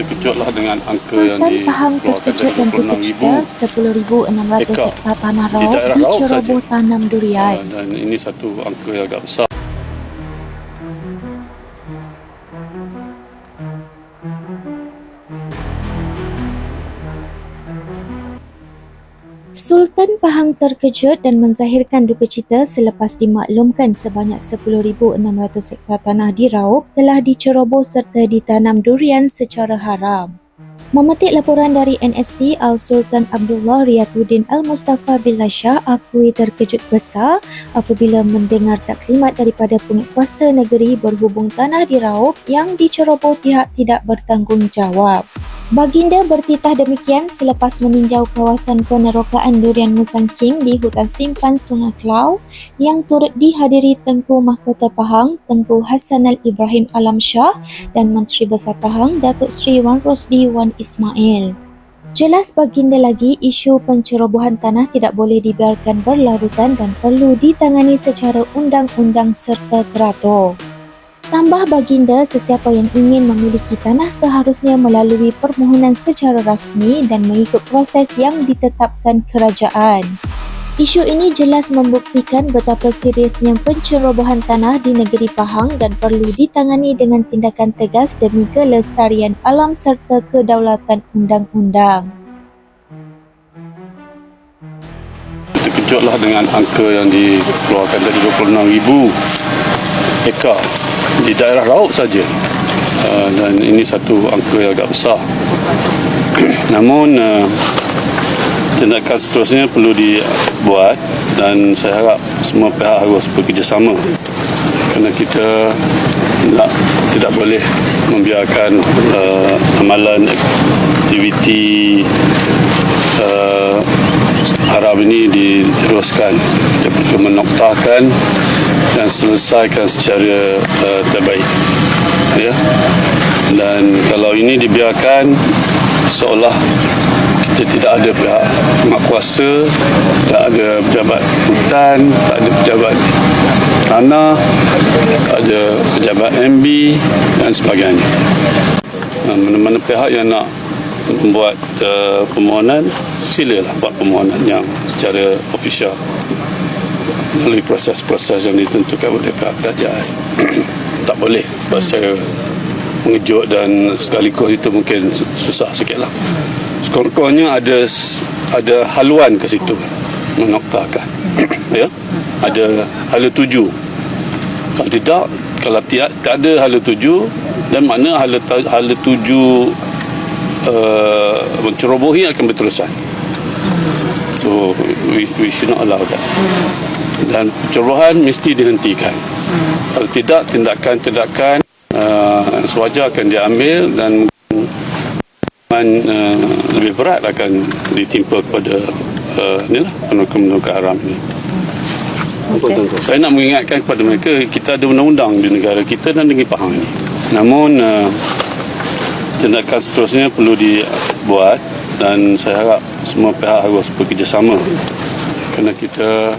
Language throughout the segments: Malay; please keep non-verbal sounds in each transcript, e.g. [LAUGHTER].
terkejutlah dengan angka yang Sultan Pahang dikeluarkan terkejut dari dan 26,000 berkecita 10,600 ekar hektar tanah di raub raub diceroboh tanam durian. Ah, dan ini satu angka yang agak besar. Sultan Pahang terkejut dan menzahirkan duka cita selepas dimaklumkan sebanyak 10,600 hektar tanah diraup telah diceroboh serta ditanam durian secara haram. Memetik laporan dari NST Al-Sultan Abdullah Riyatuddin Al-Mustafa Billah Shah akui terkejut besar apabila mendengar taklimat daripada penguasa negeri berhubung tanah diraup yang diceroboh pihak tidak bertanggungjawab. Baginda bertitah demikian selepas meninjau kawasan penerokaan durian Musang King di hutan simpan Sungai Kelau yang turut dihadiri Tengku Mahkota Pahang, Tengku Hasanal Ibrahim Alam Shah dan Menteri Besar Pahang Datuk Seri Wan Rosdi Wan Ismail. Jelas baginda lagi isu pencerobohan tanah tidak boleh dibiarkan berlarutan dan perlu ditangani secara undang-undang serta teratur. Tambah baginda, sesiapa yang ingin memiliki tanah seharusnya melalui permohonan secara rasmi dan mengikut proses yang ditetapkan kerajaan. Isu ini jelas membuktikan betapa seriusnya pencerobohan tanah di negeri Pahang dan perlu ditangani dengan tindakan tegas demi kelestarian alam serta kedaulatan undang-undang. Terkejutlah dengan angka yang dikeluarkan dari 26,000 ekar di daerah raub saja. Uh, dan ini satu angka yang agak besar. [CLEARS THROAT] Namun uh, tindakan seterusnya perlu dibuat dan saya harap semua pihak harus bekerjasama kerana kita tak, tidak boleh membiarkan uh, amalan aktiviti uh, haram ini diteruskan kita menoktahkan dan selesaikan secara uh, terbaik. Ya. Dan kalau ini dibiarkan seolah kita tidak ada pihak mak kuasa tak ada pejabat hutan tak ada pejabat tanah tak ada pejabat MB dan sebagainya. Mana-mana pihak yang nak membuat uh, permohonan silalah buat permohonan yang secara official. Melalui proses-proses yang ditentukan oleh pihak kerajaan. [CLEARS THROAT] Tak boleh buat secara mengejut dan sekaligus itu mungkin susah sikit lah sekurang-kurangnya ada ada haluan ke situ menoktakan. [CLEARS THROAT] Ya? Ada hala tuju. Kalau tidak kalau tiada tak ada hala tuju dan mana hala hala tuju uh, mencerobohi akan berterusan so we, we should not allow that dan cerobohan mesti dihentikan kalau tidak tindakan-tindakan uh, sewajar akan diambil dan hukuman uh, lebih berat akan ditimpa kepada uh, inilah penukar-penukar haram ini Okey. saya nak mengingatkan kepada mereka kita ada undang-undang di negara kita dan negeri Pahang ini. Namun uh, tindakan seterusnya perlu dibuat dan saya harap semua pihak harus bekerjasama kerana kita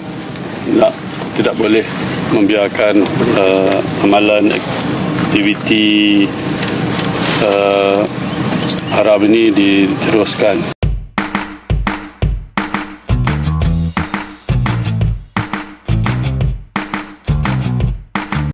tak, tidak boleh membiarkan uh, amalan aktiviti uh, haram ini diteruskan.